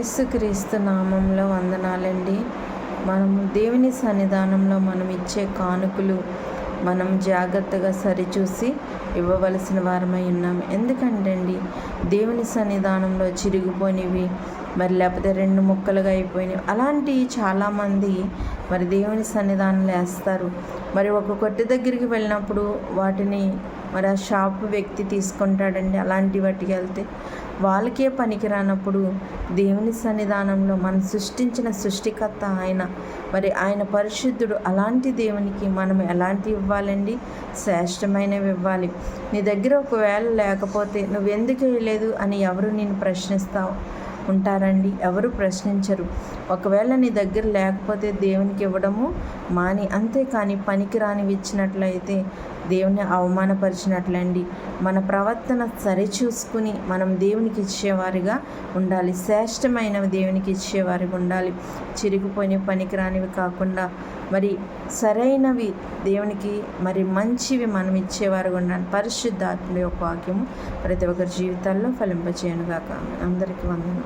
యేసుక్రీస్తు నామంలో వందనాలండి. మనము దేవుని సన్నిధానంలో మనం ఇచ్చే కానుకలు మనం జాగ్రత్తగా సరిచూసి ఇవ్వవలసిన వారమై ఉన్నాం. ఎందుకంటే అండి దేవుని సన్నిధానంలో చిరిగిపోయినవి మరి లేకపోతే రెండు ముక్కలుగా అయిపోయినవి అలాంటివి చాలామంది మరి దేవుని సన్నిధానంలో వేస్తారు మరి ఒక కొట్టు దగ్గరికి వెళ్ళినప్పుడు వాటిని మరి ఆ షాప్ వ్యక్తి తీసుకుంటాడండి అలాంటి వాటికి వెళ్తే వాళ్ళకే పనికి రానప్పుడు దేవుని సన్నిధానంలో మనం సృష్టించిన సృష్టికర్త ఆయన. మరి ఆయన పరిశుద్ధుడు అలాంటి దేవునికి మనం ఎలాంటి ఇవ్వాలండి? శ్రేష్టమైనవి ఇవ్వాలి. నీ దగ్గర ఒకవేళ లేకపోతే నువ్వు ఎందుకు వేయలేదు అని ఎవరు నేను ప్రశ్నిస్తావు ఉంటారండి? ఎవరు ప్రశ్నించరు. ఒకవేళ నీ దగ్గర లేకపోతే దేవునికి ఇవ్వడము మాని అంతేకాని పనికిరానివి ఇచ్చినట్లయితే దేవుని అవమానపరిచినట్లండి. మన ప్రవర్తన సరిచూసుకుని మనం దేవునికి ఇచ్చేవారిగా ఉండాలి. శ్రేష్టమైనవి దేవునికి ఇచ్చేవారిగా ఉండాలి. చిరిగిపోయిన పనికిరానివి కాకుండా మరి సరైనవి దేవునికి మరి మంచివి మనం ఇచ్చేవారుగా ఉండాలి. పరిశుద్ధాత్మ యొక్క వాక్యము ప్రతి ఒక్కరి జీవితాల్లో ఫలింపచేయను కాక అందరికీ వందనం